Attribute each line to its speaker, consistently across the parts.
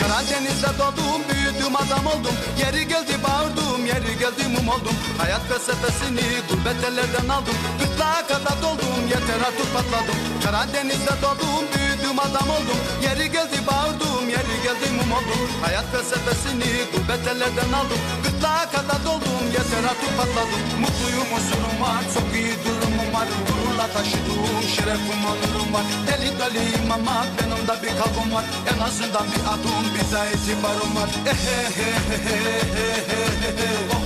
Speaker 1: denizde doğdum büyüdüm adam oldum. Yeri geldi bağırdım yeri geldi mum oldum. Hayat felsefesini gurbet ellerden aldım. Gırtlağa kadar doldum yeter artık patladım. Karadeniz'de doğdum büyüdüm adam oldum. Yeri geldi bağırdım yeri geldi mum oldum. Hayat felsefesini gurbet ellerden aldım. Gırtlağa kadar doldum yeter artık patladım. Mutluyum huzurum var çok iyi durumum var. Gururla taşıdığım şerefim onurum var. Deli deliyim ama benim de bir kalbim var. En azından bir adım bize itibarım var. Ehehehehehehe. Oh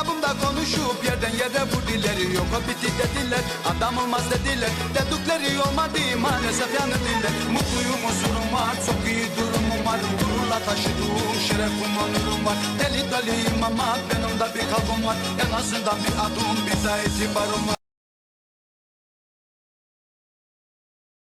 Speaker 1: Gıyabımda konuşup yerden yere vurdiler Yok o bitti dediler adam olmaz dediler. Dedikleri olmadı maalesef yanıldılar. Mutluyum huzurum var çok iyi durumum var. Gururla taşıdığım şerefim onurum var. Deli deliyim ama benim de bir kalbim var. En azından bir adım bize itibarım var